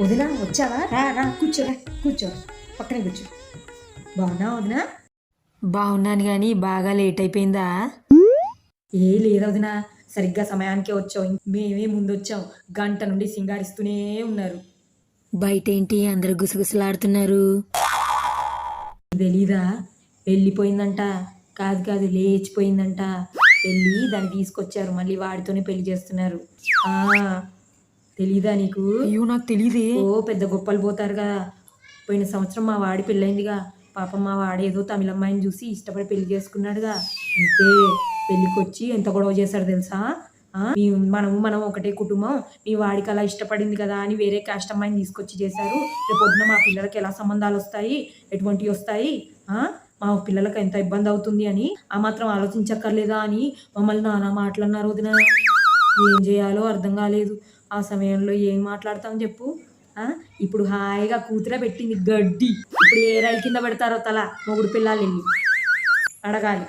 వదినా వచ్చావా? రా రా కూర్చోరా కూర్చో. పక్కనే కూర్చో. బాగున్నావా వదినా? బాగున్నాను కానీ బాగా లేట్ అయిపోయిందా? ఏ లేదు వదినా. సరిగ్గా సమయానికే వచ్చావు. మేమే ముందు వచ్చాం గంట నుండి సింగారిస్తూనే ఉన్నారు. బయట ఏంటి అందరు గుసగుసలాడుతున్నారు? తెలీదా? వెళ్ళిపోయిందంట. కాదు కాదు లేచిపోయిందంట. వెళ్ళి దాన్ని తీసుకొచ్చారు. మళ్ళీ వాడితోనే పెళ్ళి చేస్తున్నారు. తెలీదా నీకు? అయ్యో నాకు తెలియదే ఓ పెద్ద గొప్పలు పోతారు కదా పోయిన సంవత్సరం మా వాడి పెళ్ళైందిగా. పాపం మా వాడేదో తమిళ అమ్మాయిని చూసి ఇష్టపడి పెళ్ళి చేసుకున్నాడుగా. అంతే పెళ్ళికి వచ్చి ఎంత గొడవ చేశాడు తెలుసా? మనము మనం ఒకటే కుటుంబం. మీ వాడికి అలా ఇష్టపడింది కదా అని వేరే కాస్ట్ అమ్మాయిని తీసుకొచ్చి చేశారు. రేపు పొద్దున మా పిల్లలకి ఎలా సంబంధాలు వస్తాయి? ఎటువంటివి వస్తాయి? ఆ, మా పిల్లలకు ఎంత ఇబ్బంది అవుతుంది అని. ఆ మాత్రం ఆలోచించక్కర్లేదా అని మమ్మల్ని నానా మాటలన్నారు వదిన. ఏం చేయాలో అర్థం కాలేదు. ఆ సమయంలో ఏం మాట్లాడతాం చెప్పు. ఇప్పుడు హాయిగా కూతురే పెట్టింది గడ్డి. ఇప్పుడు ఏ రైలు కింద పెడతారో తల మొగుడు పిల్లలు వెళ్ళి అడగాలి.